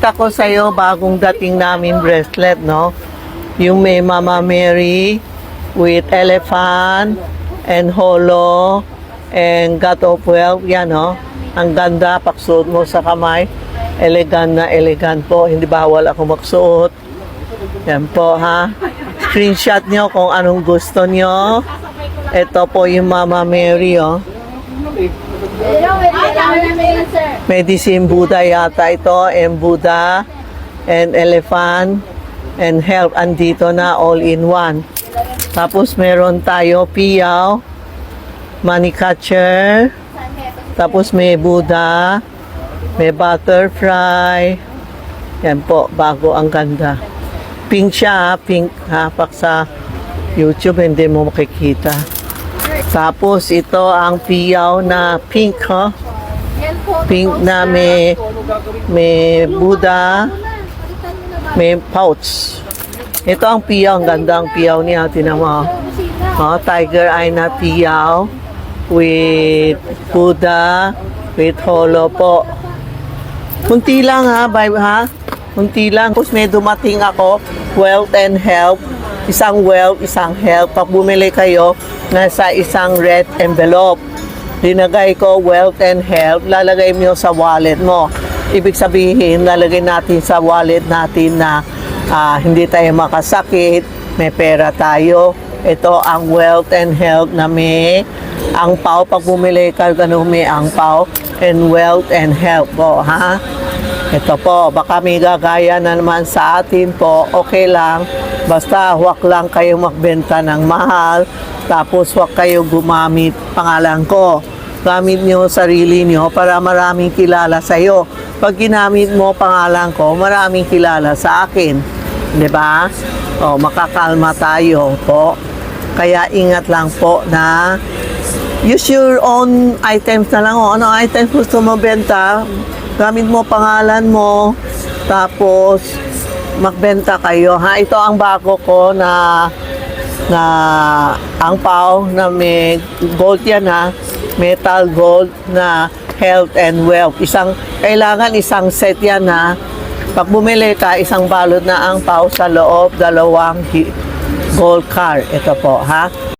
Ako sa'yo, bagong dating namin bracelet, no? Yung may Mama Mary with elephant and holo and God of Wealth, yan, no? Ang ganda, paksuot mo sa kamay. Elegant na elegant po. Hindi bawal ako magsuot. Yan po, ha? Screenshot nyo kung anong gusto nyo. Ito po yung Mama Mary, oh. Medicine Buddha yata ito, and Buddha, and elephant, and health. Andito na, all in one. Tapos meron tayo piyaw, money catcher, tapos may Buddha, may butterfly. Yan po, bago ang ganda. Pink siya, ha? pink hapak sa YouTube, hindi mo makikita. Tapos ito ang piyaw na pink, ha? Pink na may, may Buddha, may pouch. Ito ang piyaw, ang ganda ang piyaw niya. Tinan mo. Oh, tiger eye na piyaw with Buddha, with holo po. Kunti lang ha, bye ha? Kunti lang. Tapos may dumating ako, wealth and health. Isang wealth, isang health. Pag bumili kayo, nasa isang red envelope. Linagay ko wealth and health, lalagay mo sa wallet mo. Ibig sabihin, lalagay natin sa wallet natin na ah, hindi tayo makasakit, may pera tayo. Ito ang wealth and health na may ang pao pag bumili ka ganun may ang pao and wealth and health po ha ito po baka may gagaya na naman sa atin po. Okay lang. Basta huwag lang kayo magbenta ng mahal. Tapos huwag kayo gumamit pangalan ko gamit nyo sarili nyo para maraming kilala sa iyo pag ginamit mo pangalan ko maraming kilala sa akin. Ba? O makakalma tayo po. Kaya ingat lang po na use your own items na lang. O, ano items gusto mo benta? Gamit mo pangalan mo. Tapos, magbenta kayo. Ha? Ito ang bako ko na na ang pao na may gold yan ha. Metal gold na health and wealth. Isang, kailangan isang set yan ha. Pag bumili ka, isang balot na ang pao sa loob, dalawang gold car. Ito po ha.